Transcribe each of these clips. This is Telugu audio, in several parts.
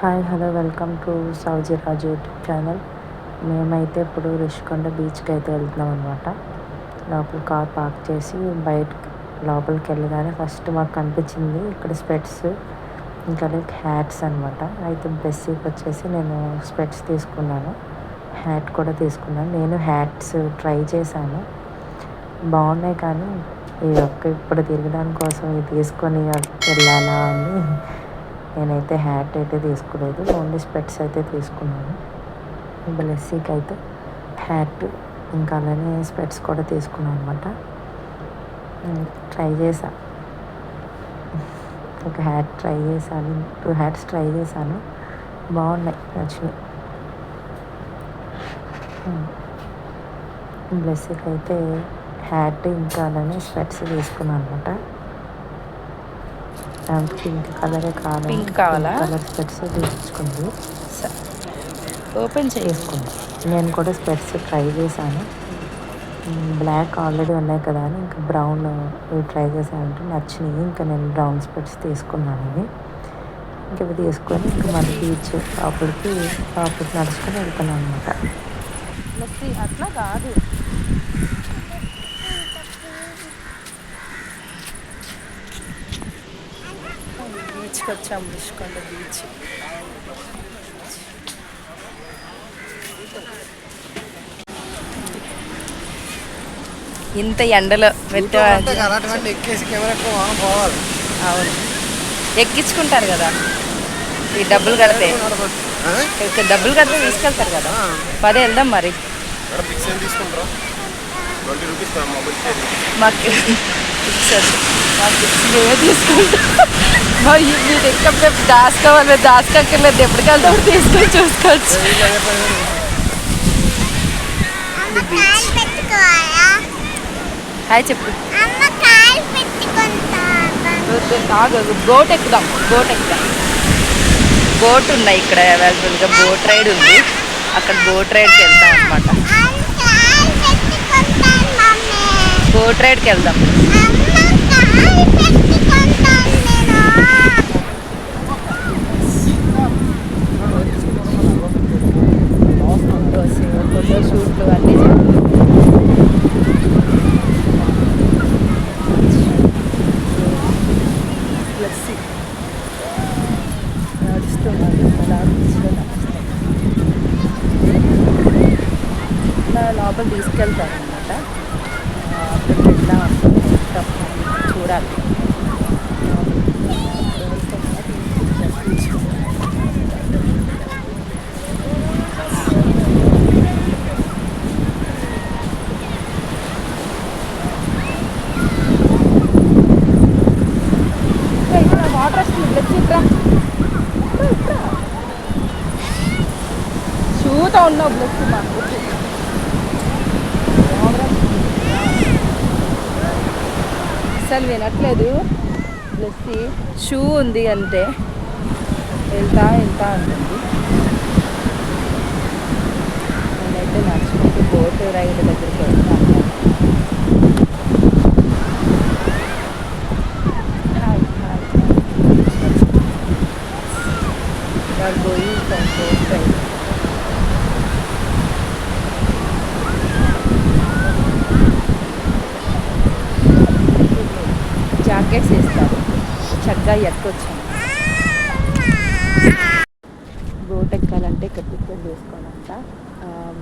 హాయ్ హలో వెల్కమ్ టు సౌజీ రాజు యూట్యూబ్ ఛానల్. మేమైతే ఇప్పుడు రిషికొండ బీచ్కి అయితే వెళ్తున్నాం అనమాట లోపల కార్ పార్క్ చేసి బయట లోపలికి వెళ్ళగానే ఫస్ట్ మాకు కనిపించింది ఇక్కడ స్పెట్స్ ఇంకా లైక్ హ్యాట్స్ అనమాట అయితే బెస్సీకి వచ్చేసి నేను స్పెట్స్ తీసుకున్నాను. హ్యాట్ కూడా తీసుకున్నాను. నేను హ్యాట్స్ ట్రై చేశాను. బాగున్నాయి కానీ ఈ ఒక్క ఇప్పుడు తిరగడానికి కోసం ఇది తీసుకొని వెళ్ళాలా అని నేనైతే హ్యాట్ అయితే తీసుకోలేదు ఓన్లీ స్పెట్స్ అయితే తీసుకున్నాను. బ్లెస్సీకి అయితే హ్యాట్ ఇంకా అలానే స్పెట్స్ కూడా తీసుకున్నాను అనమాట ట్రై చేసా ఒక హ్యాట్ ట్రై చేశాను టూ హ్యాట్స్ ట్రై చేశాను. బాగున్నాయి నచ్చినాయి. బ్లెస్సీకి అయితే హ్యాట్ ఇంకా అలానే స్పెట్స్ తీసుకున్నాను అనమాట పింక్ కలరే కావాలి. పింక్ కావాలా? కలర్ స్పెట్స్ తీసుకుంది. ఓపెన్ చేసి తీసుకుంది. నేను కూడా స్పెట్స్ ట్రై చేశాను. బ్లాక్ ఆల్రెడీ ఉన్నాయి కదా అని ఇంకా బ్రౌన్ ఇవి ట్రై చేశానంటే నచ్చినాయి. ఇంకా నేను బ్రౌన్ స్పెట్స్ తీసుకున్నాను ఇవి. ఇంక ఇవి తీసుకొని ఇంకా మన బీచ్ లోపలికి లోపలికి నడుచుకొని వెళ్తున్నాను అనమాట అట్లా కాదు. బీచ్కి వచ్చాం రుషికొండ బీచ్. ఇంత ఎండలో అవును. ఎక్కించుకుంటారు కదా. ఈ డబ్బులు కడితే. డబ్బులు కడితే తీసుకెళ్తారు కదా. పదే వెళ్దాం మరి. తీసుకుంటారా? మాకు సరే మాకు తీసుకుంటా మీరు ఎక్కడ దాచుకోవాలి దాచుకోక్కర్లేదు ఎప్పటికి వెళ్తాం తీసుకొని చూసుకోవచ్చు. హాయ్ చెప్పు. కాదు బోట్ ఎక్కుదాం బోట్ ఎక్కుదాం. బోట్ ఉన్నాయి ఇక్కడ అవైలబుల్గా. బోట్ రైడ్ ఉంది. అక్కడ బోట్ రైడ్కి వెళ్తాం అనమాట బోట్ రైడ్కి వెళ్దాం. అమ్మ కాలు షూట్లు అన్నీ లోపల తీసుకెళ్తారనమాట అక్కడికి వెళ్దాం మొత్తం చూడాలి చూతా ఉన్నావు బ్లెస్ మాకు అసలు వినట్లేదు. ప్లస్ షూ ఉంది అంటే వెళ్తా వెళ్తా అంటుంది? నేనైతే నడుచుకుంటూ బోటు రైడ్ దగ్గరికి వెళ్తాను. ఇంకా ఎక్కొచ్చాను బోట్ ఎక్కాలంటే ఇక్కడ టికెట్ తీసుకోనంట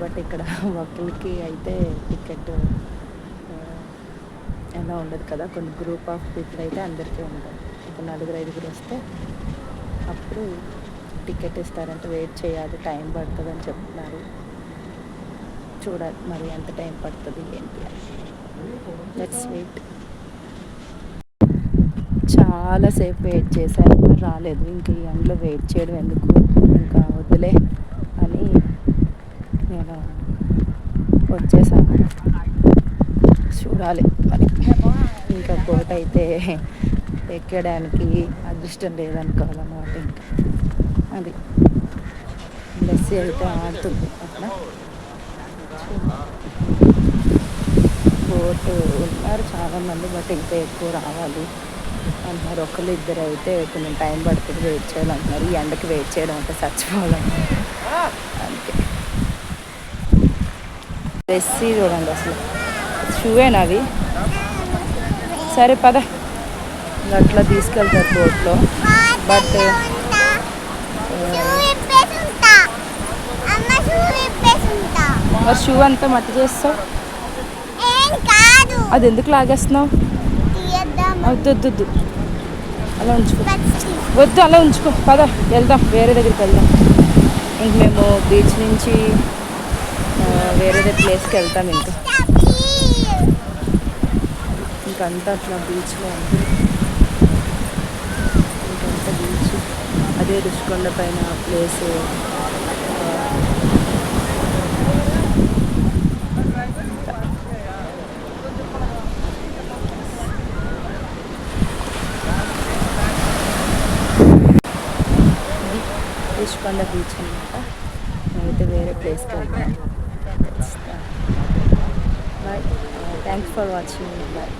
బట్ ఇక్కడ ఒకరికి అయితే టికెట్ ఎలా ఉండదు కదా. కొన్ని గ్రూప్ ఆఫ్ పీపుల్ అయితే అందరికీ ఉండదు. ఒక నలుగురు ఐదుగురు వస్తే అప్పుడు టికెట్ ఇస్తారంటే. వెయిట్ చేయాలి టైం పడుతుంది అని చెప్తున్నారు. చూడాలి మరి ఎంత టైం పడుతుంది ఏంటి లెట్స్ వెయిట్ చాలాసేపు వెయిట్ చేశాను రాలేదు. ఇంక ఈ ఎండలో వెయిట్ చేయడం ఎందుకు? ఇంకా వద్దులే అని నేను వచ్చేసాను. చూడాలి మరి. ఇంకా బోట్ అయితే ఎక్కడానికి అదృష్టం లేదనుకోవాలన్నమాట ఇంకా. అది బ్లెస్సీ అయితే ఆడుతుంది అట్లా బోట్ ఉన్నారు చాలామంది బట్ ఇంకా ఎక్కువ రావాలి. అంటున్నారు. ఒకళ్ళు ఇద్దరు అయితే కొంచెం టైం పడుతుంది వెయిట్ చేయాలంటున్నారు. ఈ ఎండకి వెయిట్ చేయడం అంటే చచ్చిపోవాలంటున్నారు. అంతే డ్రెస్ చూడండి అసలు. షూవేనా అవి? సరే పద. అట్లా తీసుకెళ్తారు బోట్లో. బట్ అమ్మ షూ మరి అంతా మట్టి చేస్తావు? అది ఎందుకు లాగేస్తున్నావు? వద్దు వద్దు వద్దు అలా ఉంచుకో. వద్దు అలా ఉంచుకో. పద వెళ్దాం వేరే దగ్గరికి వెళ్దాం. ఇంక మేము బీచ్ నుంచి వేరే వేరే ప్లేస్కి వెళ్తాం ఇంకా. ఇంకంతా అట్లా బీచ్లో ఉంది. ఇంకంతా బీచ్ అదే రుషికొండ పైన ప్లేస్ రుషికొండ బీచ్ అనమాట మేమైతే వేరే ప్లేస్కి వెళ్తాను. Bye thanks for watching bye